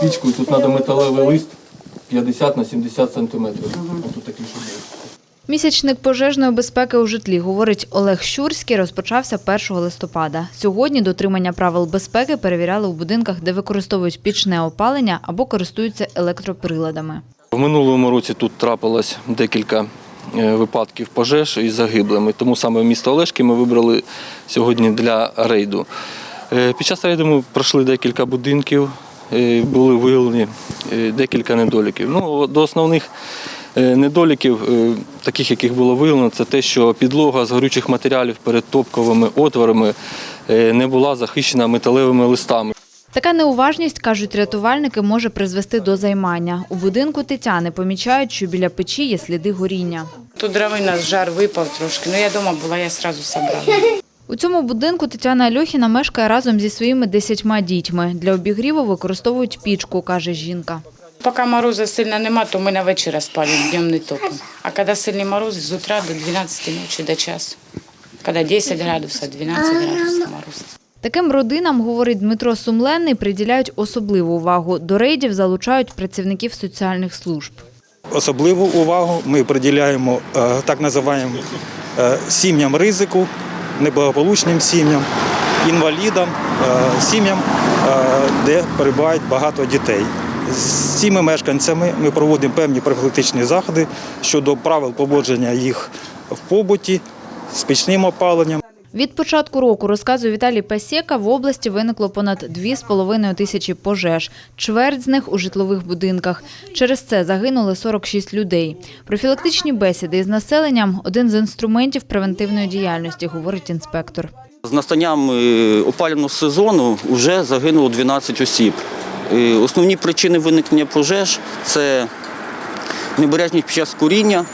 пічку, тут треба металевий лист 50 на 70 сантиметрів. Ось такий, щоб. Місячник пожежної безпеки у житлі, говорить Олег Щурський, розпочався 1 листопада. Сьогодні дотримання правил безпеки перевіряли у будинках, де використовують пічне опалення або користуються електроприладами. В минулому році тут трапилось декілька е, випадків пожеж із загиблими, тому саме місто Олешки ми вибрали сьогодні для рейду. Е, Під час рейду ми пройшли декілька будинків, були виявлені е, декілька недоліків. Ну, до основних е, недоліків, е, таких, яких було виявлено, це те, що підлога з горючих матеріалів перед топковими отворами е, не була захищена металевими листами. Така неуважність, кажуть рятувальники, може призвести до займання. У будинку Тетяни помічають, що біля печі є сліди горіння. Тут дровина, жар випав трошки. Ну я вдома була, я одразу забрала. У цьому будинку Тетяна Альохіна мешкає разом зі своїми десятьма дітьми. Для обігріву використовують пічку, каже жінка. Поки морозу сильно нема, то ми на вечір спалюємо, днем не топимо. А коли сильні морози, з утра до 12 ночі до часу. Коли 10 градусів, 12 градусів мороз. Таким родинам, говорить Дмитро Сумленний, приділяють особливу увагу. До рейдів залучають працівників соціальних служб. Особливу увагу ми приділяємо е, так називаємо е, сім'ям ризику, неблагополучним сім'ям, інвалідам, е, сім'ям, е, де перебувають багато дітей. З цими мешканцями ми проводимо певні профілактичні заходи щодо правил поводження їх в побуті з пічним опаленням. Від початку року, розказує Віталій Пасєка, в області виникло понад 2,5 тисячі пожеж. Чверть з них у житлових будинках. Через це загинули 46 людей. Профілактичні бесіди із населенням – один з інструментів превентивної діяльності, говорить інспектор. З настанням е, опалювального сезону вже загинуло 12 осіб. Е, Основні причини виникнення пожеж це небережність під час куріння,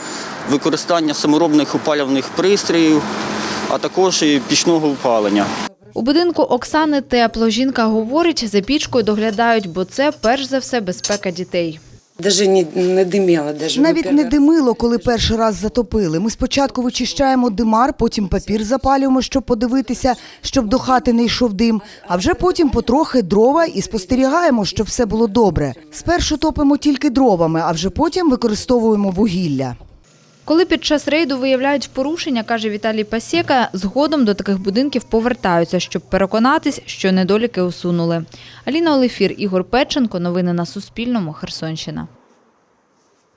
використання саморобних опалювальних пристроїв, а також і пічного опалення. У будинку Оксани тепло. Жінка говорить, за пічкою доглядають, бо це перш за все безпека дітей. Даже не, димело. Навіть не димило, коли перший раз затопили. Ми спочатку вичищаємо димар, потім папір запалюємо, щоб подивитися, щоб до хати не йшов дим. А вже потім потрохи дрова і спостерігаємо, щоб все було добре. Спершу топимо тільки дровами, а вже потім використовуємо вугілля. Коли під час рейду виявляють порушення, каже Віталій Пасєка, згодом до таких будинків повертаються, щоб переконатись, що недоліки усунули. Аліна Олефір, Ігор Печенко. Новини на Суспільному. Херсонщина.